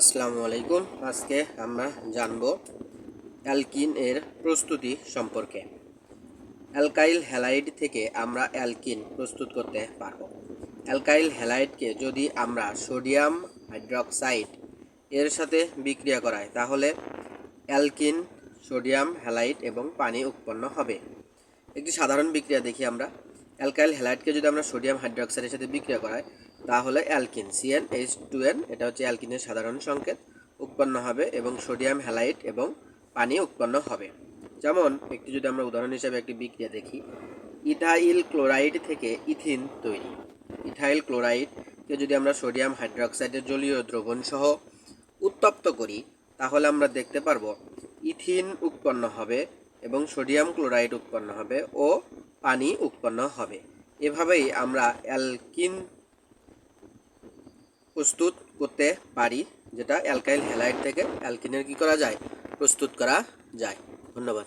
আসসালামু আলাইকুম। আজকে আমরা জানব অ্যালকিন এর প্রস্তুতি সম্পর্কে। অ্যালকাইল হ্যালাইড থেকে আমরা অ্যালকিন প্রস্তুত করতে পারব। অ্যালকাইল হ্যালাইডকে যদি আমরা সোডিয়াম হাইড্রক্সাইড এর সাথে বিক্রিয়া করাই, তাহলে অ্যালকিন, সোডিয়াম, হ্যালাইড এবং পানি উৎপন্ন হবে। একটি সাধারণ বিক্রিয়া দেখি আমরা। অ্যালকাইল হ্যালাইডকে যদি আমরা সোডিয়াম হাইড্রোক্সাইডের সাথে বিক্রিয়া করাই, তাহলে alkyne CN H two N এটা হচ্ছে অ্যালকিনের সাধারণ সংকেত, উৎপন্ন হবে এবং সোডিয়াম হ্যালাইড এবং পানি উৎপন্ন হবে। যেমন, একটি যদি আমরা উদাহরণ হিসেবে একটি বিক্রিয়া দেখি, ইথাইল ক্লোরাইড থেকে ইথিন তৈরি। ইথাইল ক্লোরাইডকে যদি আমরা সোডিয়াম হাইড্রোক্সাইডের জলীয় দ্রবণ সহ উত্তপ্ত করি, তাহলে আমরা দেখতে পারব, ইথিন উৎপন্ন হবে এবং সোডিয়াম ক্লোরাইড উৎপন্ন হবে ও পানি উৎপন্ন হবে। এভাবেই আমরা অ্যালকিন প্রস্তুত করতে পারি, যেটা অ্যালকাইল হ্যালাইড থেকে অ্যালকিনের কি করা যায়? প্রস্তুত করা যায়। ধন্যবাদ।